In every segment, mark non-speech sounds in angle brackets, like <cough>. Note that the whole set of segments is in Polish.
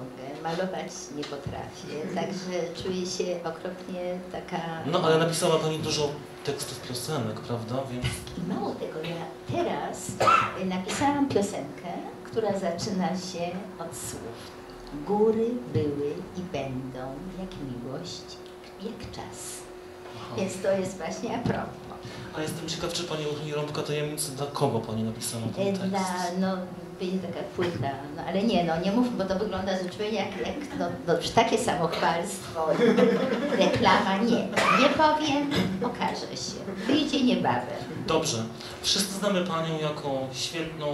mogę, malować nie potrafię, także czuję się okropnie taka... No ale napisała Pani dużo tekstów piosenek, prawda? I mało tego, ja teraz napisałam piosenkę, która zaczyna się od słów. Góry były i będą jak miłość, jak czas. Więc to jest właśnie a propos. A jestem ciekaw, czy Pani uchyli rąbka tajemnicy, dla kogo Pani napisała ten tekst? Dla, no, będzie taka płyta, no ale nie, no nie mów, bo to wygląda zupełnie jak, jak no, no takie samochwalstwo, <laughs> reklama, nie, nie powiem, okaże się, wyjdzie niebawem. Dobrze. Wszyscy znamy Panią jako świetną,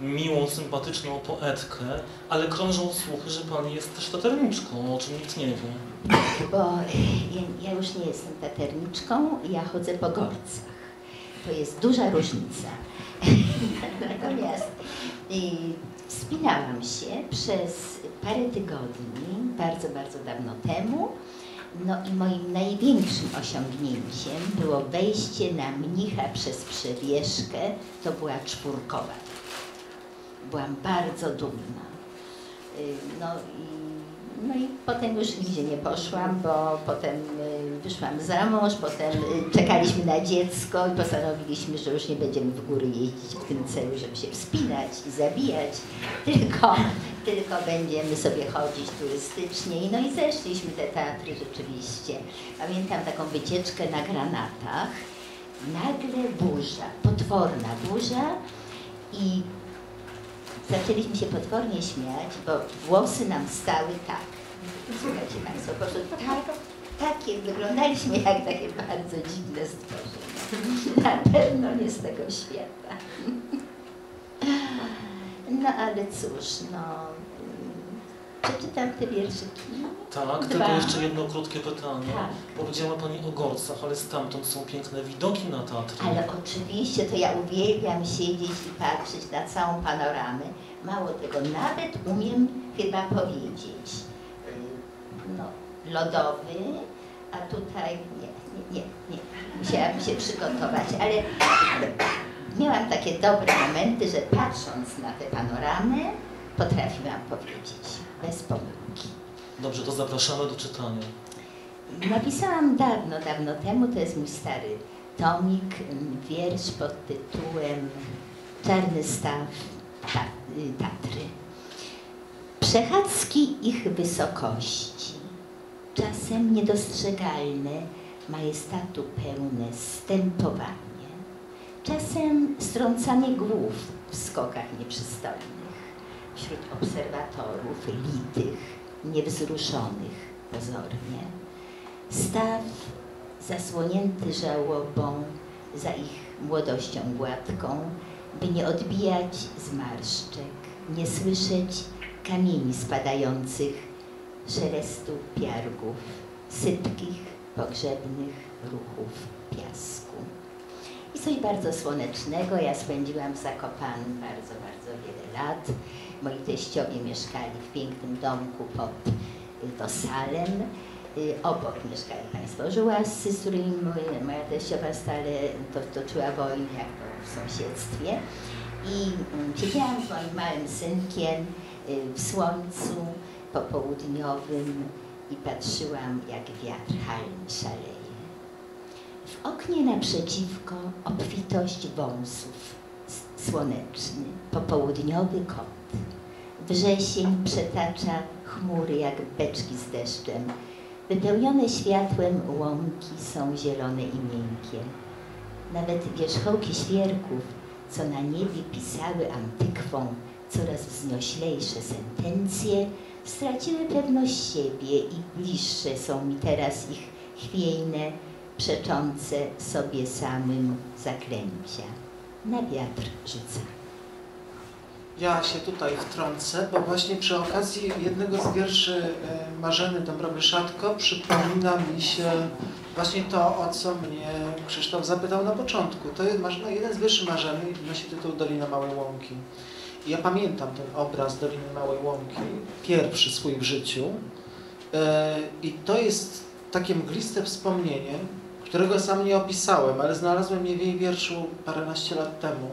miłą, sympatyczną poetkę, ale krążą słuchy, że Pani jest też taterniczką, o czym nikt nie wie. Bo ja, ja już nie jestem taterniczką, ja chodzę po gorcach. To jest duża różnica. <laughs> Natomiast y, wspinałam się przez parę tygodni, bardzo, bardzo dawno temu. No i moim największym osiągnięciem było wejście na mnicha przez przewieszkę. To była czwórkowa. Byłam bardzo dumna. Y, No i, no i potem już nigdzie nie poszłam, bo potem y, wyszłam za mąż, potem y, czekaliśmy na dziecko i postanowiliśmy, że już nie będziemy w góry jeździć w tym celu, żeby się wspinać i zabijać, <laughs> tylko, tylko będziemy sobie chodzić turystycznie. No i zeszliśmy te teatry rzeczywiście. Pamiętam taką wycieczkę na granatach. Nagle burza, potworna burza i zaczęliśmy się potwornie śmiać, bo włosy nam stały tak. Słuchajcie Państwo, po prostu tak, takie, wyglądaliśmy jak takie bardzo dziwne stworzenia. Na pewno nie z tego świata. No ale cóż, no... mm, Przeczytam te wierszyki. Tak, Dwa. tylko jeszcze jedno krótkie pytanie. Tak. Powiedziała Pani o Gorcach, ale stamtąd są piękne widoki na teatr. Ale oczywiście to ja uwielbiam siedzieć i patrzeć na całą panoramę. Mało tego, nawet umiem chyba powiedzieć. y, No, lodowy, a tutaj nie, nie, nie, nie. Musiałam się przygotować, ale miałam takie dobre momenty, że patrząc na tę panoramę, potrafiłam powiedzieć bez pomyłki. Dobrze, to zapraszamy do czytania. Napisałam dawno, dawno temu, to jest mój stary tomik, wiersz pod tytułem Czarny staw ta, Tatry. Przechadzki ich wysokości, czasem niedostrzegalne, majestatu pełne stępowanie, czasem strącanie głów w skokach nieprzystojnych, wśród obserwatorów litych, niewzruszonych pozornie. Staw zasłonięty żałobą za ich młodością gładką, by nie odbijać zmarszczek, nie słyszeć kamieni spadających, szerestu piargów, sypkich, pogrzebnych ruchów piasku. I coś bardzo słonecznego. Ja spędziłam w Zakopanem bardzo, bardzo wiele lat. Moi teściowie mieszkali w pięknym domku pod Dosalem. Y, Obok mieszkali Państwo Żułascy, z którymi moja- teściowa stale to, toczyła wojnę, jak to w sąsiedztwie. I mm, siedziałam z moim małym synkiem y, w słońcu popołudniowym i patrzyłam, jak wiatr halnie szaleje. W oknie naprzeciwko obfitość wąsów, słoneczny, popołudniowy kot. Wrzesień przetacza chmury jak beczki z deszczem. Wypełnione światłem łąki są zielone i miękkie. Nawet wierzchołki świerków, co na niebie pisały antykwą coraz wznioślejsze sentencje, straciły pewność siebie i bliższe są mi teraz ich chwiejne, przeczące sobie samym zaklęcia. Na wiatr rzuca. Ja się tutaj wtrącę, bo właśnie przy okazji jednego z wierszy e, Marzeny Dąbrowy Szatko przypomina mi się właśnie to, o co mnie Krzysztof zapytał na początku. To jest Marzena, jeden z wierszy Marzeny nosi tytuł Dolina Małej Łąki. I ja pamiętam ten obraz Doliny Małej Łąki, pierwszy swój w życiu. E, I to jest takie mgliste wspomnienie, którego sam nie opisałem, ale znalazłem je w jej wierszu paręnaście lat temu.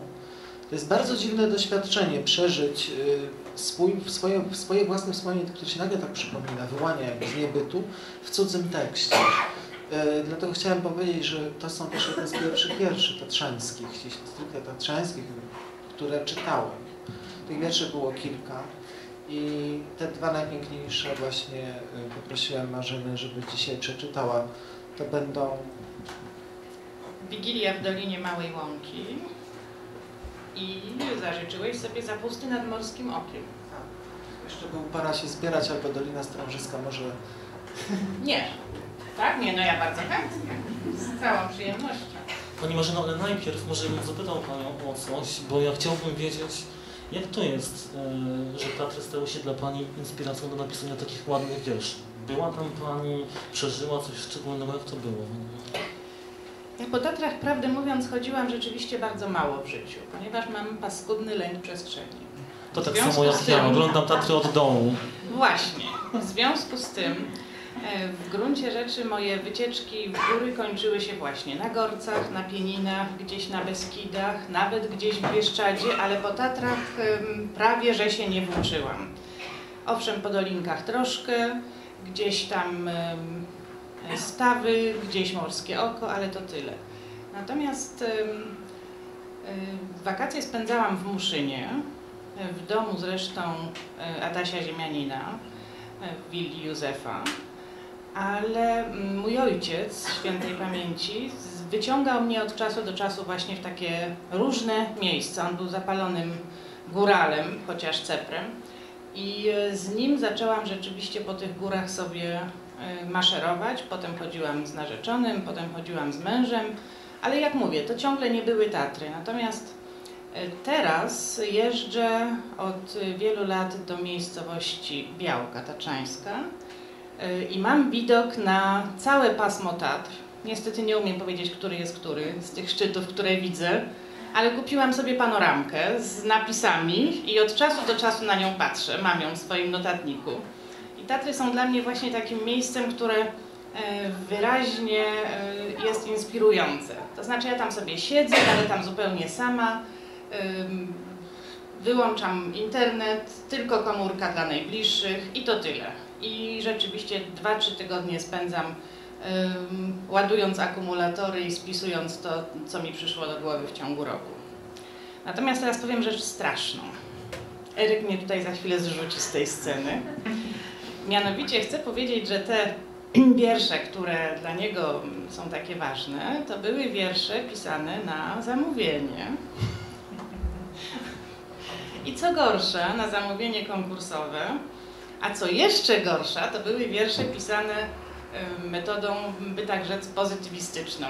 To jest bardzo dziwne doświadczenie przeżyć y, swój, swoje, swoje własne wspomnienie, które się nagle tak przypomina, wyłania jakby z niebytu w cudzym tekście. E, dlatego chciałem powiedzieć, że to są też jedne z pierwszych wierszy tatrzańskich, stricte tatrzańskich, które czytałem. Tych wierszy było kilka i te dwa najpiękniejsze właśnie e, poprosiłem Marzynę, żeby dzisiaj przeczytała. To będą Wigilia w Dolinie Małej Łąki i zażyczyłeś sobie zapusty nad Morskim Okiem. Jeszcze był pora się zbierać, albo Dolina Strążyska może... Nie. Tak? Nie, no ja bardzo chętnie. Z całą przyjemnością. Pani Marzeno, ale najpierw może bym zapytał Panią o coś, bo ja chciałbym wiedzieć, jak to jest, e, że Tatry stały się dla Pani inspiracją do napisania takich ładnych wierszy? Była tam Pani, przeżyła coś szczególnego, jak to było? Ja po Tatrach, prawdę mówiąc, chodziłam rzeczywiście bardzo mało w życiu, ponieważ mam paskudny lęk przestrzeni. To tak samo jak ja, oglądam Tatry od dołu. Właśnie. W związku z tym e, w gruncie rzeczy moje wycieczki w góry kończyły się właśnie na Gorcach, na Pieninach, gdzieś na Beskidach, nawet gdzieś w Bieszczadzie, ale po Tatrach prawie że się nie włóczyłam. Owszem, po dolinkach troszkę, gdzieś tam stawy, gdzieś morskie oko, ale to tyle. Natomiast em, wakacje spędzałam w Muszynie, w domu zresztą e, Adasia Ziemianina, e, w willi Józefa, ale mm, mój ojciec świętej pamięci wyciągał mnie od czasu do czasu właśnie w takie różne miejsca. On był zapalonym góralem, chociaż ceprem. I e, z nim zaczęłam rzeczywiście po tych górach sobie e, maszerować. Potem chodziłam z narzeczonym, potem chodziłam z mężem, ale jak mówię, to ciągle nie były Tatry. Natomiast E, Teraz jeżdżę od wielu lat do miejscowości Białka Taczańska i mam widok na całe pasmo Tatr. Niestety nie umiem powiedzieć, który jest który z tych szczytów, które widzę, ale kupiłam sobie panoramkę z napisami i od czasu do czasu na nią patrzę. Mam ją w swoim notatniku. I Tatry są dla mnie właśnie takim miejscem, które e, wyraźnie e, jest inspirujące. To znaczy ja tam sobie siedzę, ale tam zupełnie sama. Wyłączam internet, tylko komórka dla najbliższych i to tyle. I rzeczywiście 2-3 tygodnie spędzam ładując akumulatory i spisując to, co mi przyszło do głowy w ciągu roku. Natomiast teraz powiem rzecz straszną. Eryk mnie tutaj za chwilę zrzuci z tej sceny. Mianowicie chcę powiedzieć, że te <clears throat> wiersze, które dla niego są takie ważne, to były wiersze pisane na zamówienie. I co gorsza, na zamówienie konkursowe, a co jeszcze gorsza, to były wiersze pisane metodą, by tak rzec, pozytywistyczną.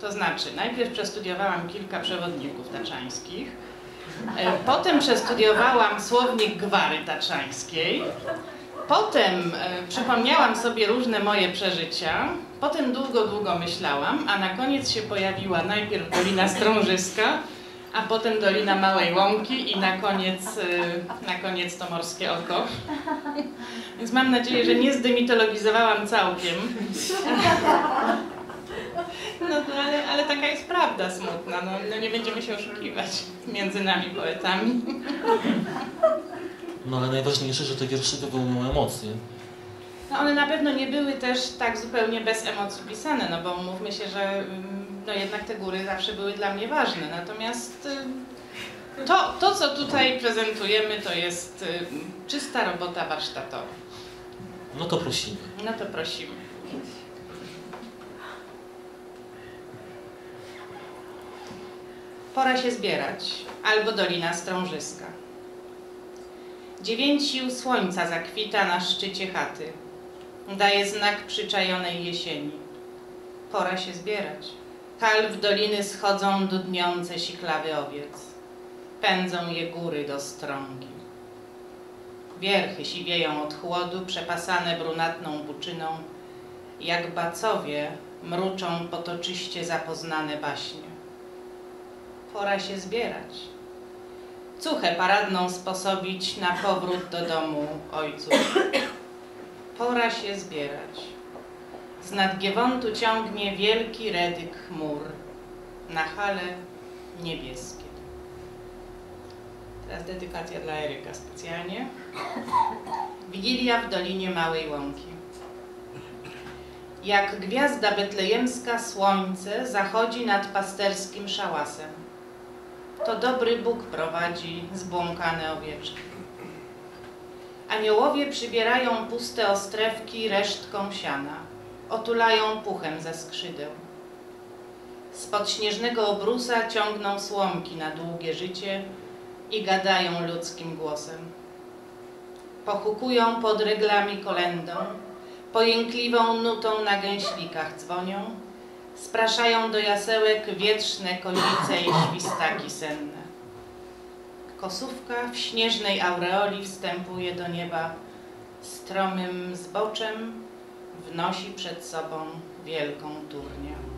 To znaczy, najpierw przestudiowałam kilka przewodników taczańskich, potem przestudiowałam słownik gwary taczańskiej, potem przypomniałam sobie różne moje przeżycia, potem długo, długo myślałam, a na koniec się pojawiła najpierw Dolina Strążyska, a potem Dolina Małej Łąki i na koniec, y, na koniec to Morskie Oko. Więc mam nadzieję, że nie zdemitologizowałam całkiem. No to ale, ale taka jest prawda smutna, no, no nie będziemy się oszukiwać między nami poetami. No ale najważniejsze, że te wiersze wywołują emocje. No one na pewno nie były też tak zupełnie bez emocji pisane, no bo mówmy się, że mm, no jednak te góry zawsze były dla mnie ważne. Natomiast y, to, to co tutaj prezentujemy, to jest y, czysta robota warsztatowa. No to prosimy. No to prosimy. Pora się zbierać, albo Dolina Strążyska. Dziewięć sił słońca zakwita na szczycie chaty. Daje znak przyczajonej jesieni. Pora się zbierać. Hal w doliny schodzą dudniące siklawy owiec. Pędzą je góry do strągi. Wierchy siwieją od chłodu, przepasane brunatną buczyną. Jak bacowie mruczą potoczyście zapoznane baśnie. Pora się zbierać. Cuchę paradną sposobić na powrót do domu ojców. Pora się zbierać. Z nad Giewontu ciągnie wielki redyk chmur. Na hale niebieskie. Teraz dedykacja dla Eryka specjalnie. Wigilia w Dolinie Małej Łąki. Jak gwiazda betlejemska słońce zachodzi nad pasterskim szałasem. To dobry Bóg prowadzi zbłąkane owieczki. Aniołowie przybierają puste ostrewki resztką siana, otulają puchem ze skrzydeł. Spod śnieżnego obrusa ciągną słomki na długie życie i gadają ludzkim głosem. Pochukują pod reglami kolendą, pojękliwą nutą na gęślikach dzwonią, spraszają do jasełek wietrzne kozice i świstaki senne. Kosówka w śnieżnej aureoli wstępuje do nieba, stromym zboczem wnosi przed sobą wielką turnię.